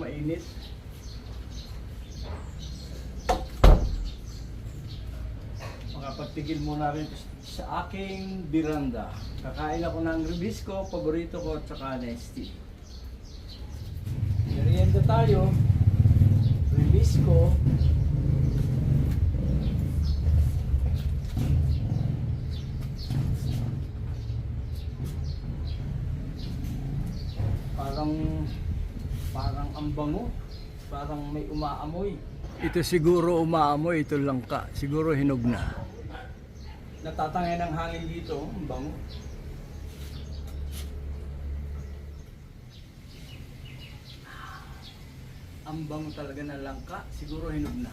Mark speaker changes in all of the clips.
Speaker 1: mainit. Makapagtigil muna rin sa aking biranda. Kakain ako ng ribisco, paborito ko, at saka nesty. Merienda tayo. Ribisco. Parang parang ang bango. Parang may umaamoy. Ito siguro umaamoy, ito lang ka. Siguro hinog na. Natatangay ng hangin dito, ang bango. Ang bango talaga ng langka, siguro hinog na.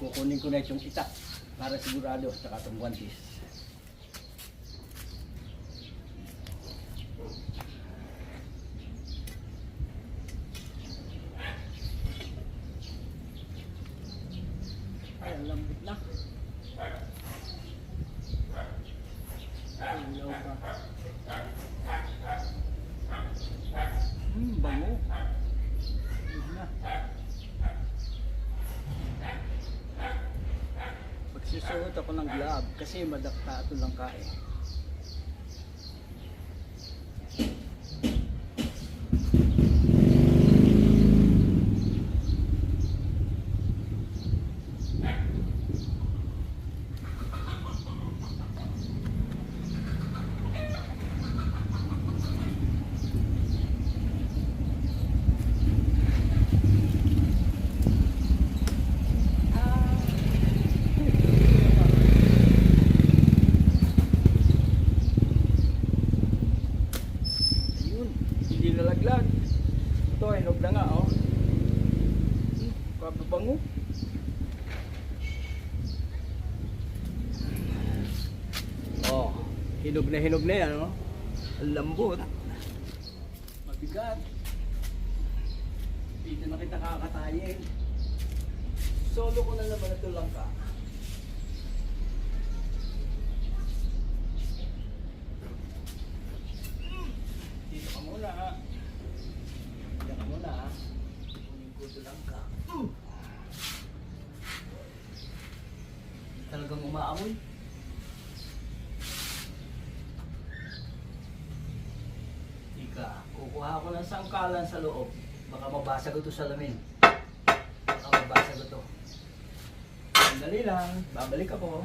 Speaker 1: Kukunin ko na itong itak para sigurado, tsaka itong guantes. Ay, ang lambot na. Ay, ilaw pa. Hmm, bango. Yun na. Magsusuot ako ng glove kasi madakta ito lang kain. Ayun, hindi nalaglag. Ito, hinog na nga, oh. Hmm, kababango. Oh, hinog na hinog na yan, oh. Ang lambot. Mabigat. Dito na kita kakatayin. Solo ko na naman ito lang ka. Dito ka muna ha. Dito ka muna ha. Kunin ko ito lang ka. Mm. Talagang umaamoy. Ika, kukuha ko ng sangkalan sa loob. Baka mabasag ito sa lamin. Baka mabasag ito. Sandali lang, babalik ako.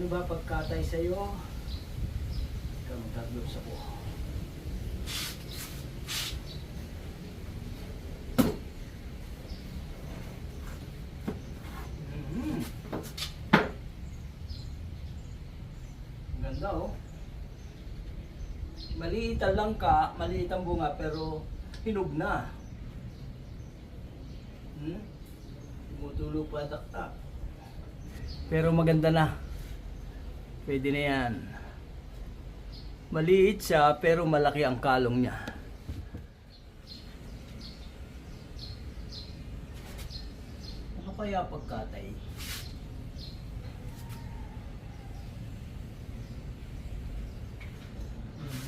Speaker 1: Paano ba pagkatay sa'yo? Ikaw magkagloves ako. Mhm. Ang Ganda oh. Maliit ang langka, maliit ang bunga pero hinog na. Hmm? Tumutulo pa taktak. Pero maganda na. Pwede na yan. Maliit siya pero malaki ang kalong niya. Ano kaya pagkatay?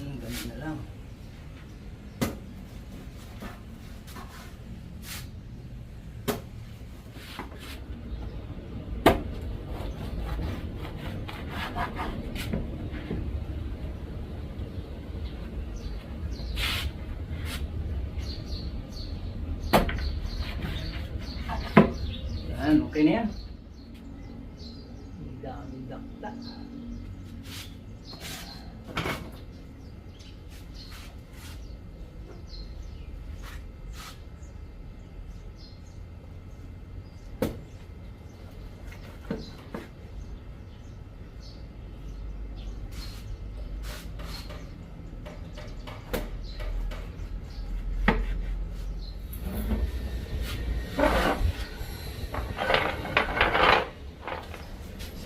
Speaker 1: Hmm, ganun na lang. Yan, okay na yan. Ang daming dakta.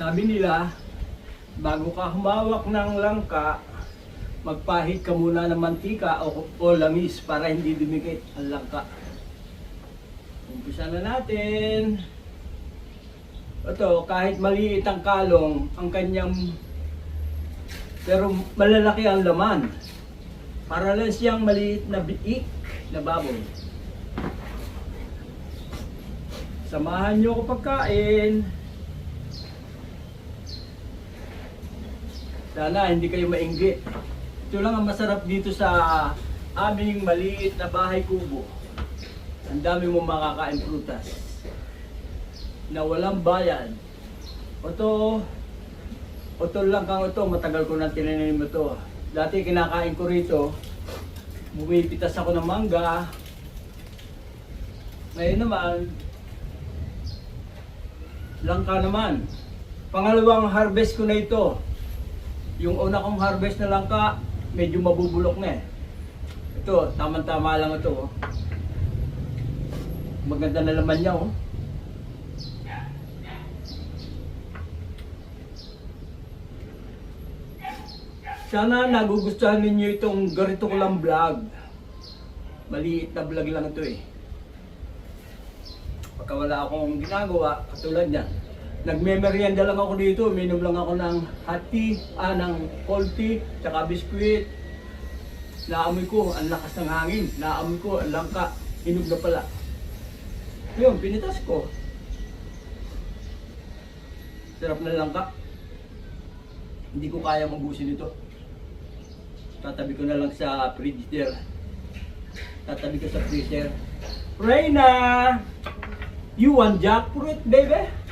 Speaker 1: Sabi nila, bago ka humawak ng langka, magpahid ka muna ng mantika o, o langis para hindi dumikit ang langka. Umpisa na natin. Ito, kahit maliit ang kalong, ang kanyang pero malalaki ang laman. Para lang siyang maliit na biik na baboy. Samahan niyo ako pagkain. Sana hindi kayo mainggit. Ito lang ang masarap dito sa aming maliit na bahay kubo. Ang dami mong makakain prutas. Na walang bayad. Ito, ito lang kang ito, matagal ko nang tinanim ito. Dati kinakain ko rito, bumipitas ako ng mangga. Ngayon naman, langka naman. Pangalawang harvest ko na ito. Yung una kong harvest na langka, medyo mabubulok na eh. Ito, tama-tama lang ito. oh. Maganda na laman niya oh. Sana nagugustuhan ninyo itong ganito ko lang vlog. Maliit na vlog lang ito eh. Pagka wala akong ginagawa, katulad yan. Nagme-merienda lang ako dito, minom lang ako ng hot tea, ah, ng cold tea, tsaka biskuit. Naamoy ko, ang lakas ng hangin. Naamoy ko, ang langka. Hinog na pala. Yun, pinitas ko. Sarap na langka. Hindi ko kaya mabusin ito. Tatabi ko na lang sa freezer. Tatabi ko sa freezer. Reyna! You want jackfruit, baby?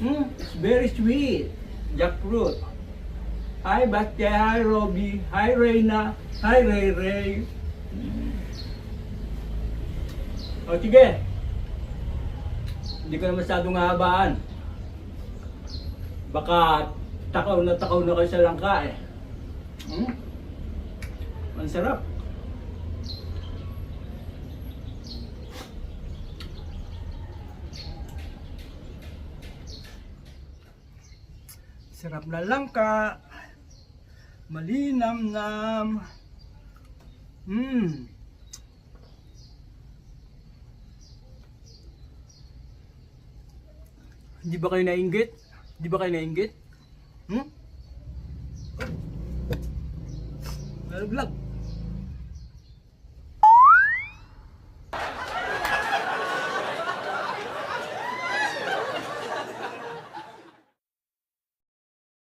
Speaker 1: Mm, very sweet. Jackfruit. Hi, Bate. Hi, Robby. Hi, Reyna. Hi, Ray Ray. Mm. O, sige. Hindi ko na masyadong hahabaan. Baka takaw na takaw na kayo sa langka eh. Hmm? Ang sarap. Sarap na langka. Malinam-nam. Hmm. Hindi ba kayo nainggit? Hindi ba kayo nainggit? Hmm? Vlog?